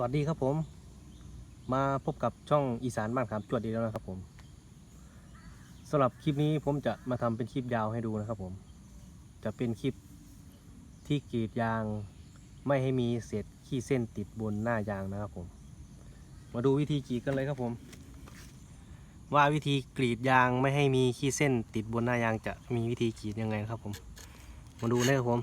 สวัสดีครับผม มาพบกับช่องอีสานบ้านขามจวดอีกแล้วนะครับผมสำหรับคลิปนี้ผมจะมาทำเป็นคลิปยาวให้ดูนะครับผม จะเป็นคลิปที่กรีดยางไม่ให้มีเศษขี้เส้นติดบนหน้ายางนะครับผม มาดูวิธีกรีดกันเลยครับผม ว่าวิธีกรีดยางไม่ให้มีขี้เส้นติดบนหน้ายางจะมีวิธีกรีดยังไงครับผม มาดูเลยครับผม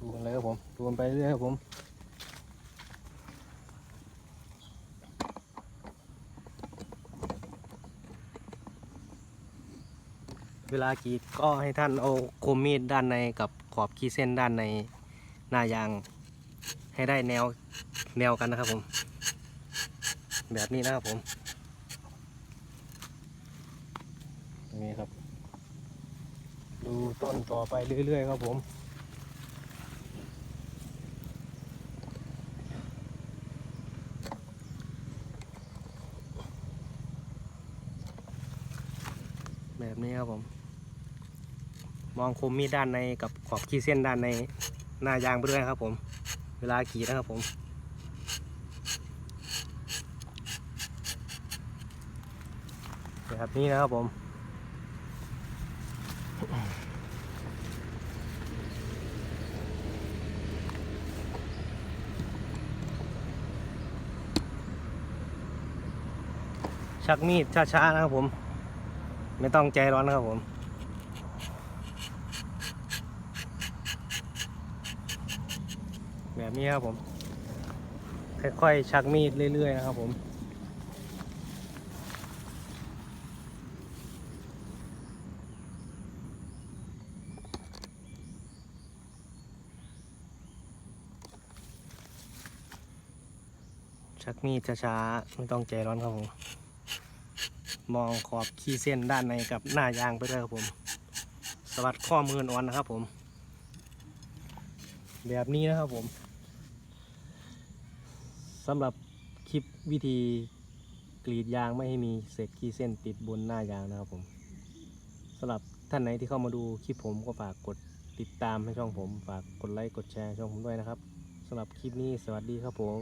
ดูกันเลยครับผมดูกันไปเรื่อยครับผมเวลากรีดก็ให้ท่านเอาคมมีดด้านในกับขอบขีดเส้นด้านในหน้ายาง ให้ได้แนวแนวกันนะครับผม แบบนี้นะครับผมอย่างนี้ครับ ดูต้นต่อไปเรื่อยๆครับผม แบบนี้ครับผม มองคมมีดด้านในกับขอบขีดเส้นด้านในหน้ายางไปด้วยครับผม เวลากรีดนะครับผมแบบนี้นะครับผมชักมีดช้าๆนะครับผม ไม่ต้องใจร้อนนะครับผม แบบนี้ครับผม ค่อยๆชักมีดเรื่อยๆนะครับผมชักมีดช้าๆไม่ต้องใจร้อนครับผม มองขอบขีดเส้นด้านในกับหน้ายางไปด้วยครับผม สวัสดข้อมืออ่อนนะครับผม แบบนี้นะครับผมสำหรับคลิปวิธีกรีดยางไม่ให้มีเศษขีดเส้นติดบนหน้ายางนะครับผมสำหรับท่านไหนที่เข้ามาดูคลิปผมก็ฝากกดติดตามให้ช่องผม ฝากกดไลค์กดแชร์ช่องผมด้วยนะครับสำหรับคลิปนี้สวัสดีครับผม